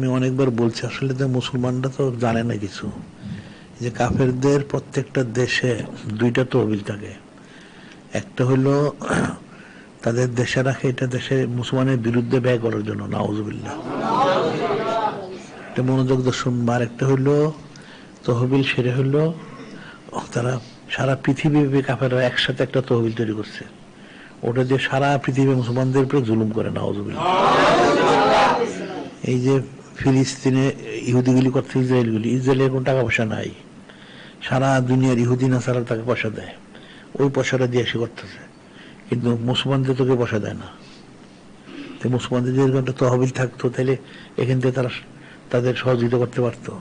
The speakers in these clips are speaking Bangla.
আমি অনেকবার বলছি, আসলে তো মুসলমানরা তো জানে না কিছু। যে কাফেরদের প্রত্যেকটা দেশে দুইটা তহবিল থাকে। একটা হলো, তাদের দেশে রাখে, এটা দেশে মুসলমানের বিরুদ্ধে ব্যয় করার জন্য, নাউজুবিল্লাহ। একটা মনোযোগ দর্শন আর একটা হলো, তহবিল সেরে হলো, তারা সারা পৃথিবীব্যাপী কাফেররা একসাথে একটা তহবিল তৈরি করছে। ওটা দিয়ে সারা পৃথিবী মুসলমানদের উপরে জুলুম করে, নাউজুবিল্লাহ। এই যে ফিলিস্তিনে ইহুদিগুলি করছে ইসরায়েলগুলি ইসরায়েলের কোনো টাকা পয়সা নাই। সারা দুনিয়ার ইহুদি নাসারা তাকে পয়সা দেয়। ওই পয়সাটা দিয়ে সে করতেছে। কিন্তু মুসলমানদের তোকে পয়সা দেয় না। তো মুসলমানদের যদি একটা তহবিল থাকতো, তাহলে এখান থেকে তারা তাদের সহযোগিতা করতে পারতো।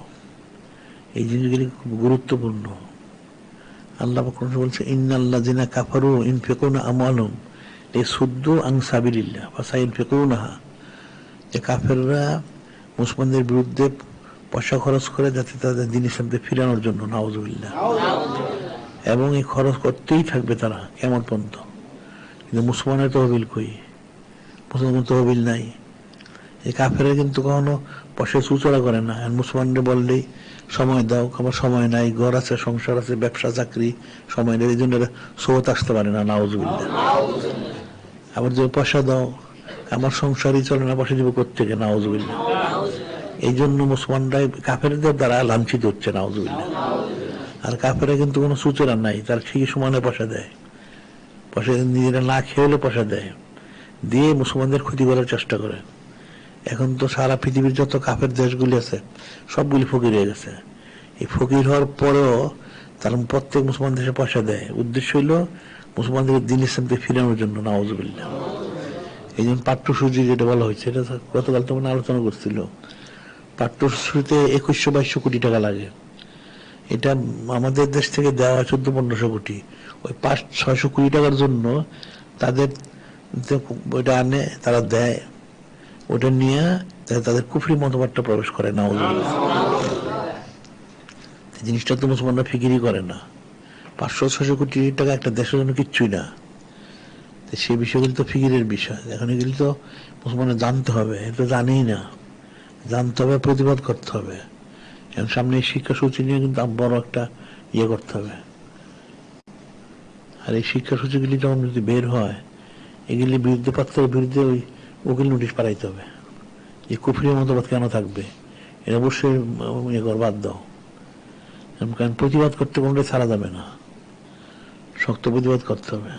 এই জিনিসগুলি খুব গুরুত্বপূর্ণ। আল্লাহ বলছে ইন্নাল্লাহ জিনা কাফারু ইনফিকুনা আমালুম এই আং সাবিলিল্লাহ ফাসা ইনফিকুনাহা যে কাফেররা মুসলমানদের বিরুদ্ধে পয়সা খরচ করে যাতে তাদের দিন ইসলামকে ফিরানোর জন্য নাওজুবিল্লাহ এবং এই খরচ করতেই থাকবে তারা কেমন পর্যন্ত। কিন্তু মুসলমানের তহবিল কই? মুসলমান তহবিল নাই। এই কাফেরা কিন্তু কখনো পয়সা চুচড়া করে না। আর মুসলমানরা বললেই সময় দাও আমার সময় নাই ঘর আছে সংসার আছে ব্যবসা চাকরি সময় নেই। এই জন্য সোহত আসতে পারে না নাওজুবিল্লাহ আবার যে পয়সা দাও আমার সংসারই চলে না পয়সা দিব কোথেকে নাওজুবিল্লাহ এই জন্য মুসলমানরা কাফেরদের দ্বারা লাঞ্ছিত হচ্ছে নাওজুবিল্লাহ আর কাফেরা কিন্তু কোনো সুচরা নাই, তার ঠিকই সমানে পয়সা দেয়। পয়সা নিজেরা না খেয়ে হলে পয়সা দেয়। দিয়ে মুসলমানদের ক্ষতি করার চেষ্টা করে। এখন তো সারা পৃথিবীর যত কাফের দেশগুলি আছে, সবগুলি ফকির হয়ে গেছে। এই ফকির হওয়ার পরেও তার প্রত্যেক মুসলমান দেশে পয়সা দেয়। উদ্দেশ্য হইল মুসলমানদের দিন ইসলামকে ফিরানোর জন্য নাওজুবিল্লাহ এই জন্য পাঠ্যসূচি যেটা বলা হয়েছে, এটা গতকাল তো মানে আলোচনা করছিল। পাঠ্যসূচিতে একুশশো বাইশশো কোটি টাকা লাগে। এটা আমাদের দেশ থেকে দেওয়া চোদ্দ পনেরোশো কোটি। ওই পাঁচ, ছয়শো কোটি টাকার জন্য তাদের ওইটা আনে, তারা দেয়। ওটা নিয়ে তাদের কুফরি মতবাদটা প্রবেশ করে না জিনিসটা তো মুসলমানরা ফিকিরই করে না। পাঁচশো ছশো কোটি টাকা একটা দেশের জন্য কিচ্ছুই না। সেই বিষয়গুলি তো ফিকিরের বিষয়। এখন এগুলি তো মুসলমানের জানতে হবে এটা জানেই না। জানতে হবে, প্রতিবাদ করতে হবে। এখন সামনে এই শিক্ষা সূচি নিয়ে কিন্তু বড় একটা ইয়ে করতে হবে। আর এই শিক্ষা সূচিগুলি যখন যদি বের হয়, এগুলি বিরুদ্ধে পাত্রের বিরুদ্ধে ওই উকিল নোটিশ পাঠাইতে হবে। যে কুফরি মতবাদ কেন থাকবে? এটা অবশ্যই ইয়ে কর বাদ দাও। কারণ প্রতিবাদ করতে কোনটাই ছাড়া যাবে না। শক্ত প্রতিবাদ করতে হবে।